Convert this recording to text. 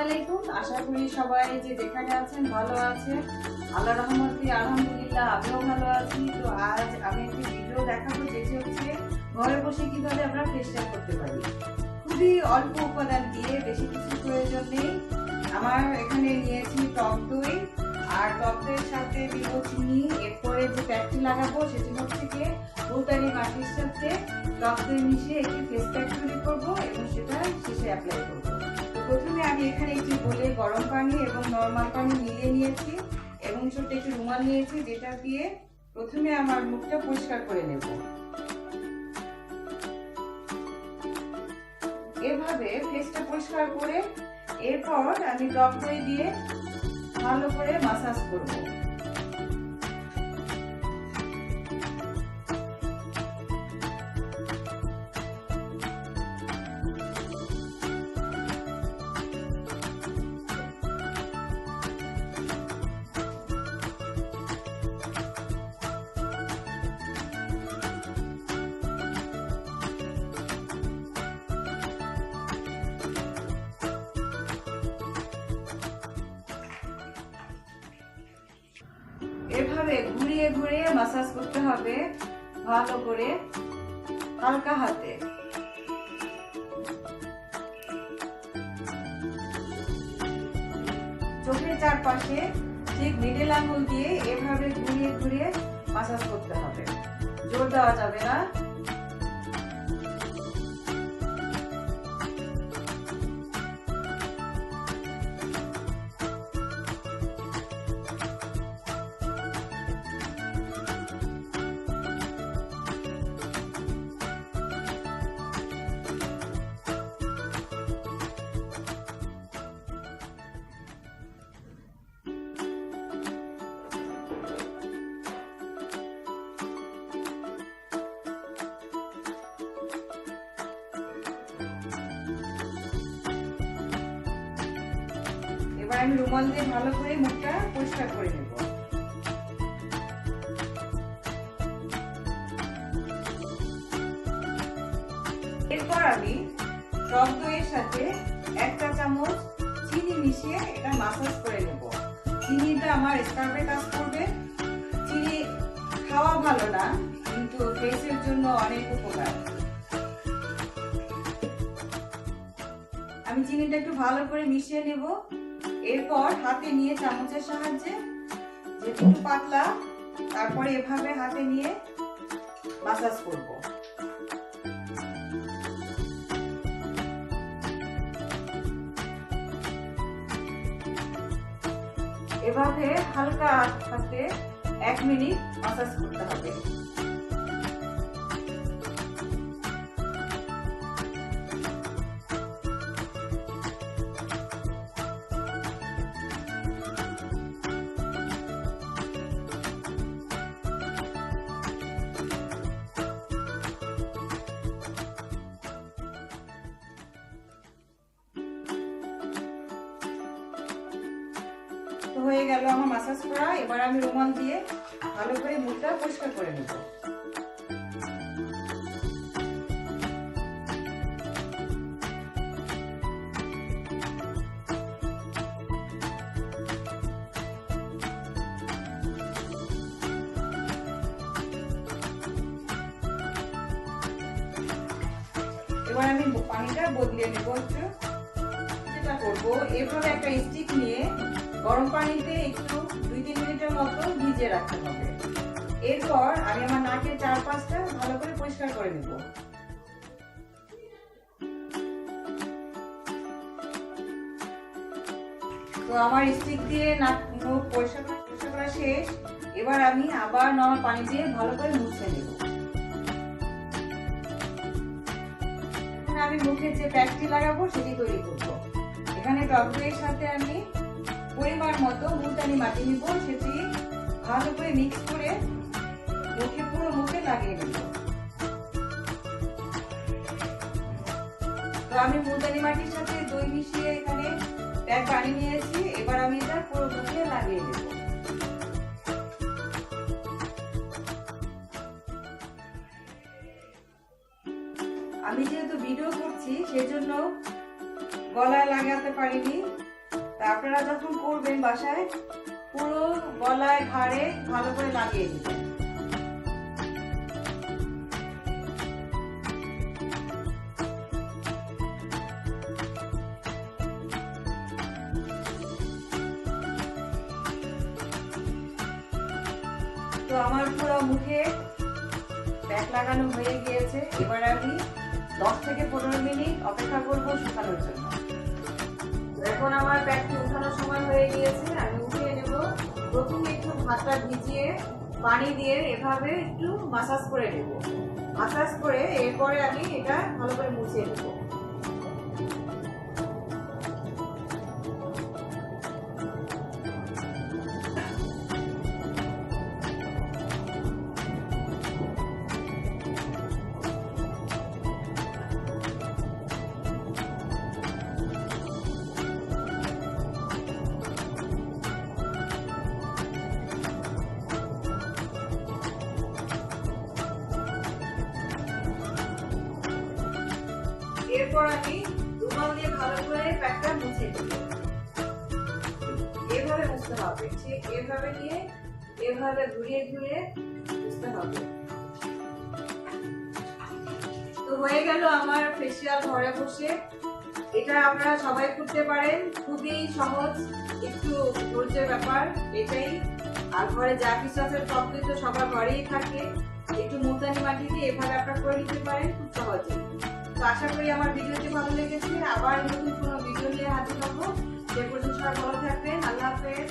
আলাইকুম। আশা করি সবাই যে যেখানে আছেন ভালো আছেন। আল্লাহ রহমতে আলহামদুলিল্লাহ আমিও ভালো আছি। তো আজ আমি একটি ভিডিও দেখাবো, যেটি হচ্ছে ঘরে বসে কীভাবে আমরা ফেসিয়াল করতে পারি। খুবই অল্প উপাদান দিয়ে বেশি কিছু প্রয়োজন নেই। আমার এখানে নিয়েছি টক দই। আর টক দইয়ের সাথে দিব চিনি। এরপরে যে প্যাকটি লাগাবো, সেটি হচ্ছে গিয়ে মুলতানি মাটির সাথে টক দই মিশিয়ে একটি ফেস প্যাক তৈরি করব এবং সেটা শেষে অ্যাপ্লাই করব। প্রথমে আমি এখানে একটি বলে গরম পানি এবং নর্মাল পানি মিলিয়ে নিয়েছি এবং ছোট্ট একটু রুমাল নিয়েছি, যেটা দিয়ে প্রথমে আমার মুখটা পরিষ্কার করে নেব। এভাবে ফেসটা পরিষ্কার করে এরপর আমি টক দই দিয়ে ভালো করে মাসাজ করব। এভাবে ঘুরিয়ে ঘুরিয়ে মাসাজ করতে হবে, ভালো করে হালকা হাতে। চোখের চারপাশে ঠিক মিডিল আঙুল দিয়ে এভাবে ঘুরিয়ে ঘুরিয়ে মাসাজ করতে হবে। জোর দেওয়া যাবে না। এবার আমি রুমাল দিয়ে ভালো করে মুখটা পরিষ্কার করে নেব। এরপর আমি টক দইয়ের সাথে একটা চামচ চিনি মিশিয়ে এটা মাসাজ করে নেব। চিনিটা আমার স্কার্ফে কাজ করবে। চিনি খাওয়া ভালো না, কিন্তু ফেসের জন্য অনেক উপকার। আমি চিনিটা একটু ভালো করে মিশিয়ে নেব। এরপর হাতে নিয়ে চামচের সাহায্যে যেটুকু পাতলা, তারপরে এভাবে হাতে নিয়ে মাসাজ করব। এভাবে হালকা হাতে এক মিনিট মাসাজ করতে হবে। হয়ে গেল আমার মাসাজ করা, এবার আমি রুমাল দিয়ে ভালো করে মুখটা পরিষ্কার করে নেব। এবার আমি পানিটা বদলিয়ে নেব একটু। করব। এভাবে একটা স্টিক নিয়ে গরম পানিতে একটু দুই তিন মিনিটের মতো ভিজিয়ে রাখতে হবে। এরপর আমি আমার নাকের চারপাশটা ভালো করে পরিষ্কার করে নেব। তো আমার স্টিক দিয়ে নাক, মুখ পরিষ্কার পরিষ্কার করা শেষ। এবার আমি আবার নর্মাল পানি দিয়ে ভালো করে মুছে নেব। আমি মুখে যে প্যাকটি লাগাবো, সেটি তৈরি করব। এখানে টক দইয়ের সাথে আমি পরিমাণ মতো মুলতানি মাটি নিব, সেটি ভালো করে মিক্স করে মুখে, পুরো মুখে লাগিয়ে দেব তো আমি মুলতানি মাটির সাথে দই মিশিয়ে এখানে প্যাক বানিয়ে নিয়েছি, এবার আমি এটা পুরো মুখে লাগিয়ে দেব আমি যেহেতু ভিডিও করছি, সেজন্য গলায় লাগাতে পারিনি। তা আপনারা যখন করবেন বাসায়, পুরো গলায় ঘাড়ে ভালো করে লাগিয়ে দিবেন তো আমার পুরো মুখে প্যাক লাগানো হয়ে গিয়েছে। এবার আমি দশ থেকে পনেরো মিনিট অপেক্ষা করব শুকানোর জন্য। এখন আমার প্যাকটি উঠানোর সময় হয়ে গিয়েছে, আমি উঠিয়ে নেব। প্রথমে একটু ভাতটা ভিজিয়ে পানি দিয়ে এভাবে একটু মাসাজ করে নেব। মাসাজ করে এরপরে আমি এটা ভালো করে মুছিয়ে নেব। এরপর আমি রুমাল দিয়ে ভালো করে প্যাকটা মুছে এভাবে মুছতে হবে, ঠিক এভাবে নিয়ে এভাবে ঘুরিয়ে ঘুরিয়ে মুছতে হবে। তো হয়ে গেল আমার ফেসিয়াল ঘরে বসে। এটা আপনারা সবাই করতে পারেন, খুবই সহজ, একটু ধৈর্যের ব্যাপার এটাই। আর ঘরে যা কিছু আছে সবই তো সবার ঘরেই থাকে। একটু মুলতানি মাটি দিয়ে এভাবে আপনারা করে নিতে পারেন, খুব সহজে। তো আশা করি আমার ভিডিওটি ভালো লেগেছে। আবার নতুন কোনো ভিডিও নিয়ে হাজির হব। যে পর্যন্ত সবাই ভালো থাকবেন। আল্লাহ হাফেজ।